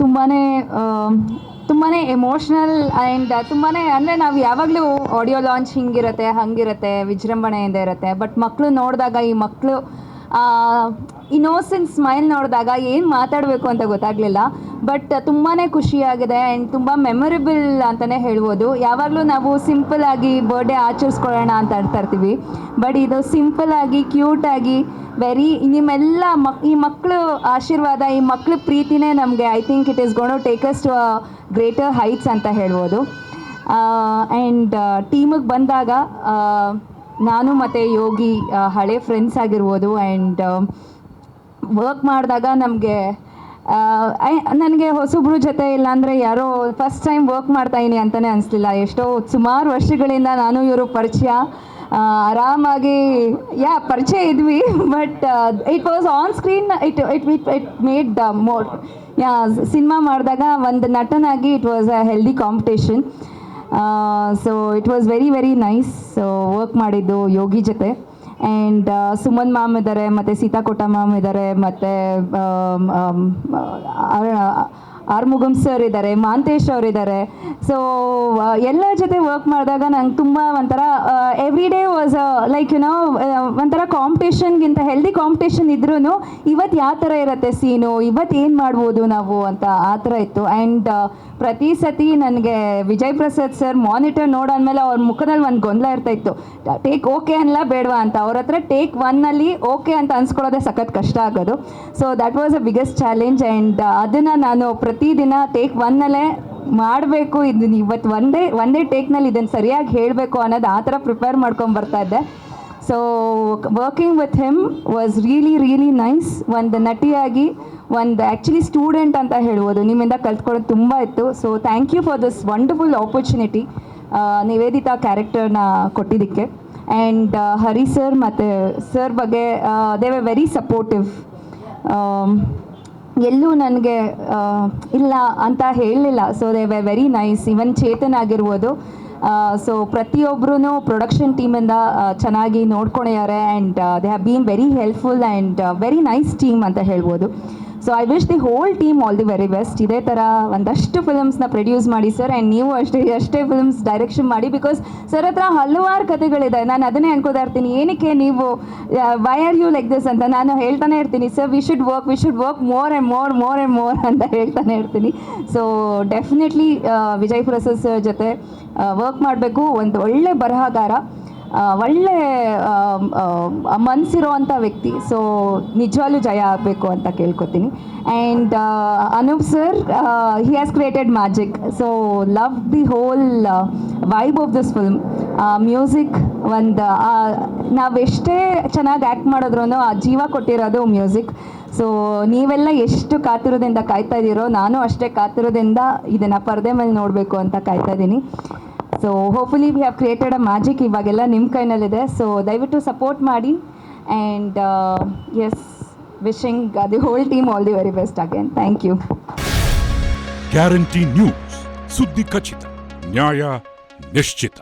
ತುಂಬಾ ತುಂಬಾ emotional and ತುಂಬಾ ಅಂದರೆ ನಾವು ಯಾವಾಗಲೂ ಆಡಿಯೋ ಲಾಂಚ್ ಹಿಂಗಿರುತ್ತೆ, ಹಂಗಿರುತ್ತೆ ವಿಜೃಂಭಣೆಯಿಂದ ಇರುತ್ತೆ. ಬಟ್ ಮಕ್ಕಳು ನೋಡಿದಾಗ, ಈ ಮಕ್ಕಳು ಇನೋಸೆಂಟ್ ಸ್ಮೈಲ್ ನೋಡಿದಾಗ ಏನು ಮಾತಾಡಬೇಕು ಅಂತ ಗೊತ್ತಾಗಲಿಲ್ಲ. ಬಟ್ ತುಂಬಾ ಖುಷಿಯಾಗಿದೆ ಆ್ಯಂಡ್ ತುಂಬ ಮೆಮೊರೇಬಲ್ ಅಂತಲೇ ಹೇಳ್ಬೋದು. ಯಾವಾಗಲೂ ನಾವು ಸಿಂಪಲ್ ಆಗಿ ಬರ್ಡೇ ಆಚರಿಸ್ಕೊಳ್ಳೋಣ ಅಂತ ಇರ್ತೀವಿ. ಬಟ್ ಇದು ಸಿಂಪಲ್ ಆಗಿ ಕ್ಯೂಟ್ ಆಗಿ ವೆರಿ ನಿಮ್ಮೆಲ್ಲ ಮಕ್, ಈ ಮಕ್ಕಳು ಆಶೀರ್ವಾದ, ಈ ಮಕ್ಕಳ ಪ್ರೀತಿನೇ ನಮಗೆ I think it is gonna take us to greater heights ಅಂತ ಹೇಳ್ಬೋದು. ಆ್ಯಂಡ್ ಟೀಮಿಗೆ ಬಂದಾಗ ನಾನು ಮತ್ತು ಯೋಗಿ ಹಳೆ ಫ್ರೆಂಡ್ಸ್ ಆಗಿರ್ಬೋದು ಆ್ಯಂಡ್ ವರ್ಕ್ ಮಾಡಿದಾಗ ನಮಗೆ ನನಗೆ ಹೊಸಬ್ರು ಜೊತೆ ಇಲ್ಲಾಂದರೆ ಯಾರೋ ಫಸ್ಟ್ ಟೈಮ್ ವರ್ಕ್ ಮಾಡ್ತಾಯಿನಿ ಅಂತಲೇ ಅನಿಸ್ಲಿಲ್ಲ. ಎಷ್ಟೋ ಸುಮಾರು ವರ್ಷಗಳಿಂದ ನಾನು ಇವರು ಪರಿಚಯ. ಆರಾಮಾಗಿ, ಯಾ, ಪರಿಚಯ ಇದ್ವಿ but it was on screen it it it it made more yeah cinema ಮಾಡಿದಾಗ ಒಂದು ನಟನಾಗಿ it was a healthy competition so it was very very nice work ಮಾಡಿದ್ದು ಯೋಗಿ ಜೊತೆ. ಆ್ಯಂಡ್ ಸುಮನ್ ಮ್ಯಾಮ್ ಇದ್ದಾರೆ ಮತ್ತು ಸೀತಾಕೋಟ ಮ್ಯಾಮ್ ಇದ್ದಾರೆ ಮತ್ತು ಆರ್ಮುಗಮ್ ಸರ್ ಇದ್ದಾರೆ ಮಾಂತೇಶ್ ಅವ್ರು ಇದ್ದಾರೆ ಸೊ ಎಲ್ಲ ಜೊತೆ ವರ್ಕ್ ಮಾಡಿದಾಗ ನಂಗೆ ತುಂಬ ಒಂಥರ every day was like you know ಒಂಥರ ಕಾಂಪಿಟೇಷನ್ಗಿಂತ ಹೆಲ್ದಿ ಕಾಂಪಿಟೇಷನ್ ಇದ್ರೂ ಇವತ್ತು ಯಾವ ಥರ ಇರುತ್ತೆ ಸೀನು ಇವತ್ತು ಏನು ಮಾಡ್ಬೋದು ನಾವು ಅಂತ ಆ ಥರ ಇತ್ತು. ಆ್ಯಂಡ್ ಪ್ರತಿ ಸತಿ ನನಗೆ ವಿಜಯ್ ಪ್ರಸಾದ್ ಸರ್ ಮಾನಿಟರ್ ನೋಡಾದ್ಮೇಲೆ ಅವ್ರ ಮುಖದಲ್ಲಿ ಒಂದು ಗೊಂದಲ ಇರ್ತಾ ಇತ್ತು. ಟೇಕ್ ಓಕೆ ಅನ್ಲ ಬೇಡವಾ ಅಂತ. ಅವ್ರ ಹತ್ರ ಟೇಕ್ ಒನ್ನಲ್ಲಿ ಓಕೆ ಅಂತ ಅನ್ಸ್ಕೊಳ್ಳೋದೇ ಸಖತ್ ಕಷ್ಟ ಆಗೋದು. So that was a biggest challenge and ಅದನ್ನು ನಾನು ಪ್ರತಿದಿನ ಟೇಕ್ ಒನ್ನಲ್ಲೇ ಮಾಡಬೇಕು. ಇದನ್ನ ಇವತ್ತು ಒಂದೇ ಒಂದೇ ಟೇಕ್ನಲ್ಲಿ ಇದನ್ನು ಸರಿಯಾಗಿ ಹೇಳಬೇಕು ಅನ್ನೋದು ಆ ಥರ ಪ್ರಿಪೇರ್ ಮಾಡ್ಕೊಂಡು ಬರ್ತಾ ಇದ್ದೆ. So working with him was really really nice ಒಂದು ನಟಿಯಾಗಿ, ಒಂದು ಆ್ಯಕ್ಚುಲಿ ಸ್ಟೂಡೆಂಟ್ ಅಂತ ಹೇಳ್ಬೋದು. ನಿಮ್ಮಿಂದ ಕಲ್ತ್ಕೊಳ್ಳೋದು ತುಂಬ ಇತ್ತು. So thank you for this wonderful opportunity Nivedita ಕ್ಯಾರೆಕ್ಟರ್ನ ಕೊಟ್ಟಿದ್ದಕ್ಕೆ. ಆ್ಯಂಡ್ ಹರಿ ಸರ್ ಮತ್ತು ಸರ್ ಬಗ್ಗೆ ದೇ ವೆ ವೆರಿ ಸಪೋರ್ಟಿವ್ ಎಲ್ಲೂ ನನಗೆ ಇಲ್ಲ ಅಂತ ಹೇಳಲಿಲ್ಲ. So they were very nice even Chetan ಆಗಿರ್ಬೋದು. ಸೊ ಪ್ರತಿಯೊಬ್ಬರೂ ಪ್ರೊಡಕ್ಷನ್ ಟೀಮಿಂದ ಚೆನ್ನಾಗಿ ನೋಡ್ಕೊಂಡಿದ್ದಾರೆ and they have been very helpful and very nice team ಅಂತ ಹೇಳ್ಬೋದು. So I wish the whole team all the very best ಇದೇ ಥರ ಒಂದಷ್ಟು ಫಿಲಮ್ಸ್ನ ಪ್ರೊಡ್ಯೂಸ್ ಮಾಡಿ ಸರ್ ಆ್ಯಂಡ್ ನೀವು ಅಷ್ಟೇ ಅಷ್ಟೇ ಫಿಲ್ಮ್ಸ್ ಡೈರೆಕ್ಷನ್ ಮಾಡಿ ಬಿಕಾಸ್ ಸರ್ ಹತ್ರ ಹಲವಾರು ಕಥೆಗಳಿದೆ. ನಾನು ಅದನ್ನೇ ಅನ್ಕೋತಾ ಇರ್ತೀನಿ. ಏನಕ್ಕೆ ನೀವು why are you like this ಅಂತ ನಾನು ಹೇಳ್ತಾನೆ ಇರ್ತೀನಿ sir we should work we should work more and more more and more ಅಂತ ಹೇಳ್ತಾನೆ ಇರ್ತೀನಿ. So definitely Vijay Prasad sir ಜೊತೆ ವರ್ಕ್ ಮಾಡಬೇಕು. ಒಂದು ಒಳ್ಳೆ ಬರಹಗಾರ. ಒಳ್ಳೆ ಮನಸ್ಸಿರುವಂಥ ವ್ಯಕ್ತಿ. ಸೊ ನಿಜವಾಗ್ಲೂ ಜಯ ಆಗಬೇಕು ಅಂತ ಕೇಳ್ಕೊತೀನಿ. And Anoop sir he has created magic so love the whole vibe of this film music ಒಂದು ನಾವೆಷ್ಟೇ ಚೆನ್ನಾಗಿ ಆ್ಯಕ್ಟ್ ಮಾಡಿದ್ರು ಆ ಜೀವ ಕೊಟ್ಟಿರೋದು ಮ್ಯೂಸಿಕ್ ಸೊ ನೀವೆಲ್ಲ ಎಷ್ಟು ಕಾತಿರೋದ್ರಿಂದ ಕಾಯ್ತಾ ಇದ್ದೀರೋ ನಾನು ಅಷ್ಟೇ ಕಾತಿರೋದ್ರಿಂದ ಇದನ್ನು ಪರದೆ ಮೇಲೆ ನೋಡಬೇಕು ಅಂತ ಕಾಯ್ತಾ ಇದ್ದೀನಿ so hopefully we have created a magic ಇವಾಗೆಲ್ಲ ನಿಮ್ಮ ಕೈನಲ್ಲಿದೆ. ಸೊ ದಯವಿಟ್ಟು ಸಪೋರ್ಟ್ ಮಾಡಿ. And as wishing the whole team all the very best again thank you guarantee news ಸುದ್ದಿ ಖಚಿತ ನ್ಯಾಯ ನಿಶ್ಚಿತ